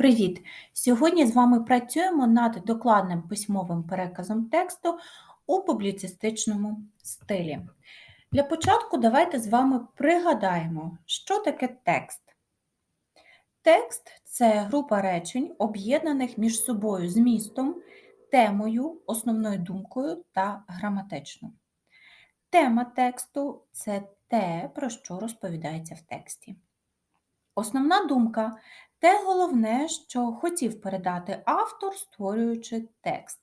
Привіт! Сьогодні з вами працюємо над докладним письмовим переказом тексту у публіцистичному стилі. Для початку давайте з вами пригадаємо, що таке текст. Текст це група речень, об'єднаних між собою змістом, темою, основною думкою та граматично. Тема тексту це те, про що розповідається в тексті. Основна думка те головне, що хотів передати автор, створюючи текст.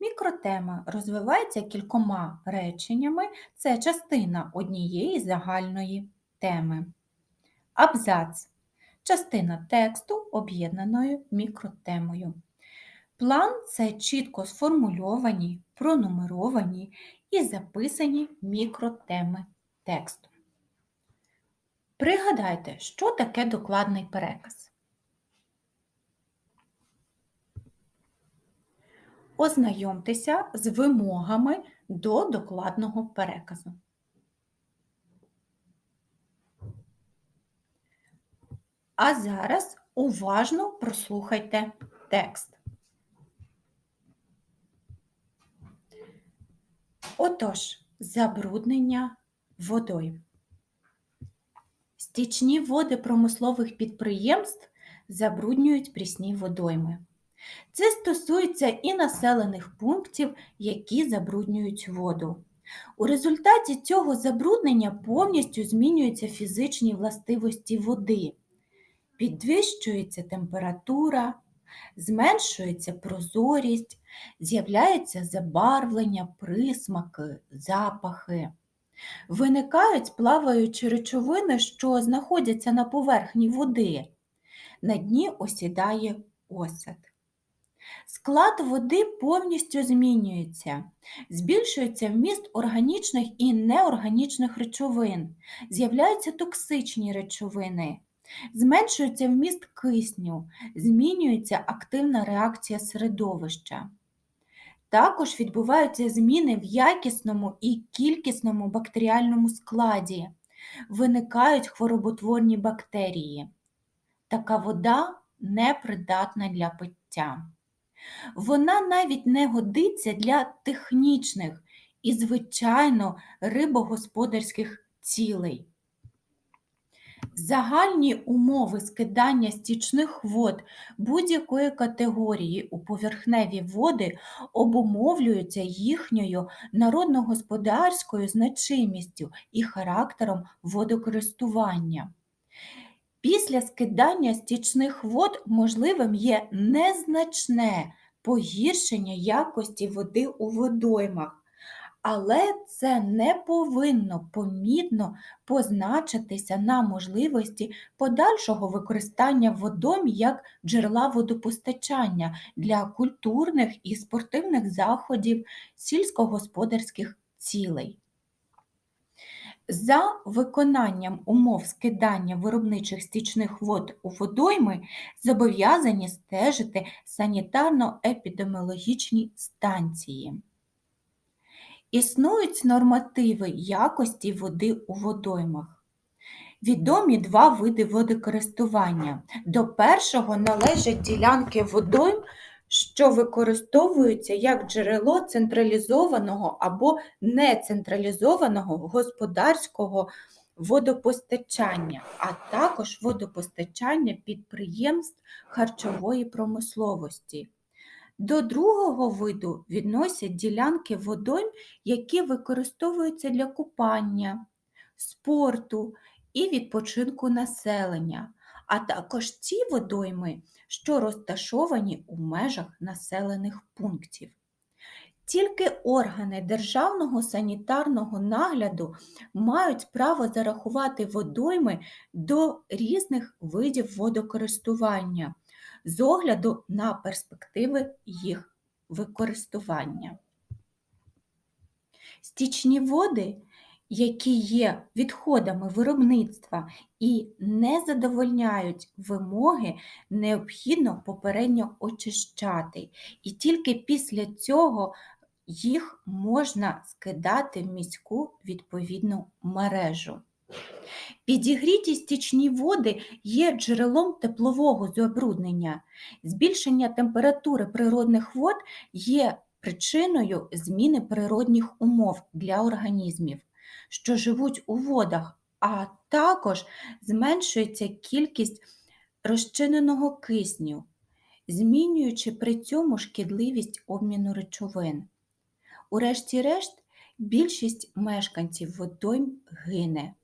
Мікротема розвивається кількома реченнями, це частина однієї загальної теми. Абзац частина тексту, об'єднаної мікротемою. План це чітко сформульовані, пронумеровані і записані мікротеми тексту. Пригадайте, що таке докладний переказ. Ознайомтеся з вимогами до докладного переказу. А зараз уважно прослухайте текст. Отож, забруднення водою. Стічні води промислових підприємств забруднюють прісні водойми. Це стосується і населених пунктів, які забруднюють воду. У результаті цього забруднення повністю змінюються фізичні властивості води, підвищується температура, зменшується прозорість, з'являється забарвлення, присмаки, запахи. Виникають плаваючі речовини, що знаходяться на поверхні води. На дні осідає осад. Склад води повністю змінюється, збільшується вміст органічних і неорганічних речовин, з'являються токсичні речовини, зменшується вміст кисню, змінюється активна реакція середовища. Також відбуваються зміни в якісному і кількісному бактеріальному складі, виникають хвороботворні бактерії. Така вода непридатна для пиття. Вона навіть не годиться для технічних і, звичайно, рибогосподарських цілей. Загальні умови скидання стічних вод будь-якої категорії у поверхневі води обумовлюються їхньою народногосподарською значимістю і характером водокористування. Після скидання стічних вод можливим є незначне погіршення якості води у водоймах але це не повинно помітно позначитися на можливості подальшого використання водом як джерела водопостачання для культурних і спортивних заходів сільськогосподарських цілей. За виконанням умов скидання виробничих стічних вод у водойми зобов'язані стежити санітарно-епідеміологічні станції. Існують нормативи якості води у водоймах. Відомі два види водокористування. До першого належать ділянки водойм, що використовуються як джерело централізованого або нецентралізованого господарського водопостачання, а також водопостачання підприємств харчової промисловості. До другого виду відносять ділянки водойм, які використовуються для купання, спорту і відпочинку населення, а також ті водойми, що розташовані у межах населених пунктів. Тільки органи Державного санітарного нагляду мають право зарахувати водойми до різних видів водокористування з огляду на перспективи їх використання. Стічні води, які є відходами виробництва і не задовольняють вимоги, необхідно попередньо очищати, і тільки після цього їх можна скидати в міську відповідну мережу. Підігріті стічні води є джерелом теплового забруднення. Збільшення температури природних вод є причиною зміни природних умов для організмів, що живуть у водах, а також зменшується кількість розчиненого кисню, змінюючи при цьому шкідливість обміну речовин. Урешті-решт, більшість мешканців водойм гине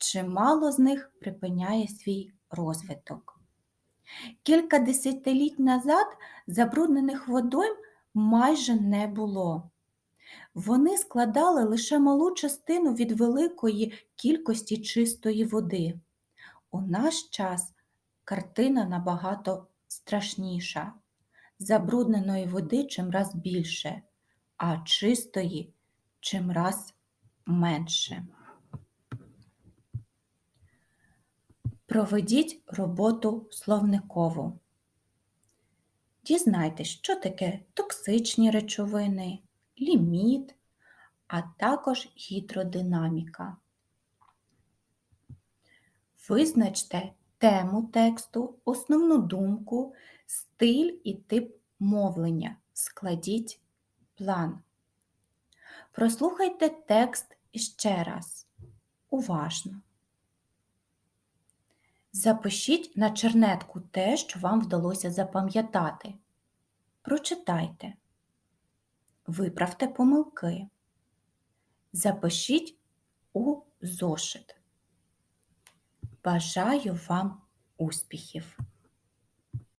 чимало з них припиняє свій розвиток. Кілька десятиліть назад забруднених водойм майже не було. Вони складали лише малу частину від великої кількості чистої води. У наш час картина набагато страшніша. Забрудненої води чимраз більше, а чистої чимраз менше. Проведіть роботу словникову. Дізнайтесь, що таке токсичні речовини, ліміт, а також гідродинаміка. Визначте тему тексту, основну думку, стиль і тип мовлення. Складіть план. Прослухайте текст іще раз. Уважно. Запишіть на чернетку те, що вам вдалося запам'ятати. Прочитайте. Виправте помилки. Запишіть у зошит. Бажаю вам успіхів!